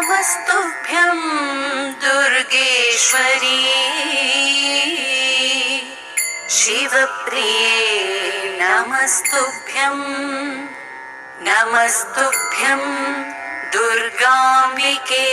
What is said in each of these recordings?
नमस्तुभ्यं दुर्गेश्वरी। शिवप्रिये नमस्तुभ्यं नमस्तुभ्यं दुर्गाम्बिके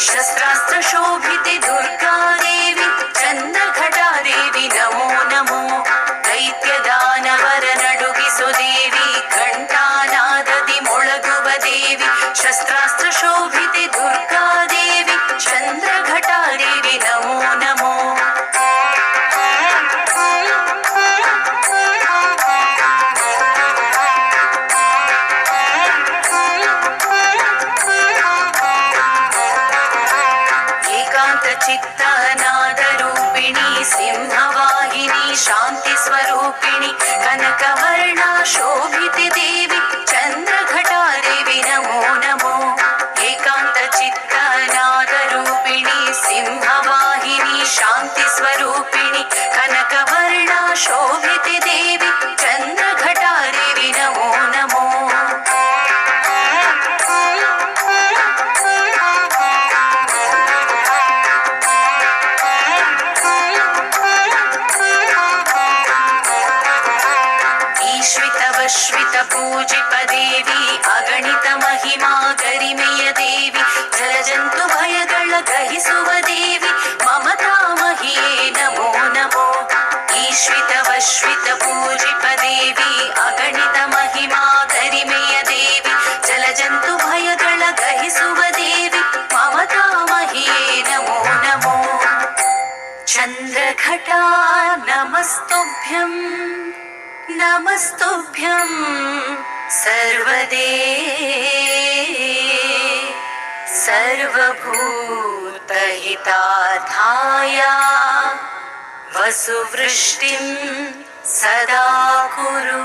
शस्त्रास्त्र शोभिते दुर्गा देवी चंद्र चन्द्रघटा देवी नमो चित्तनादरूपिणि सिंहवाहिनी शान्तिस्वरूपिणि कनकवर्णा शोभिति देवि चन्द्रघटा देवि नमो नमो एकान्तचित्तनादरूपिणि सिंहवाहिनी शान्तिस्वरूपिणि कनकवर्णा शोभिति देवि ಶ್ವಿತವಶ್ವಿತ ಪೂಜಿತ ದೇವಿ ಅಗಣಿತ ಮಹಿಮಾ ಗರಿಮೆಯ ದೇವಿ ಜಲಜಂತು ಭಯಗಳ ಗ್ರಹಿಸುವ ದೇವಿ ಮಮತಾ ಮಹಿಯೇ ನಮೋ ನಮೋ ಈಶ್ವಿತವಶ್ವಿತ ಪೂಜಿತ ದೇವಿ ಅಗಣಿತ ಮಹಿಮಾ ಗರಿಮೆಯ ದೇವಿ ಜಲಜಂತು ಭಯಗಳ ಗ್ರಹಿಸುವ ದೇವಿ ಮಮತಾ ಮಹಿಯೇ ನಮೋ ನಮೋ ಚಂದ್ರಘಟಾ ನಮಸ್ತುಭ್ಯಂ नमस्तुभ्यं सर्वदे। सर्वभूतहितार्थाय वसुवृष्टिं सदा कुरु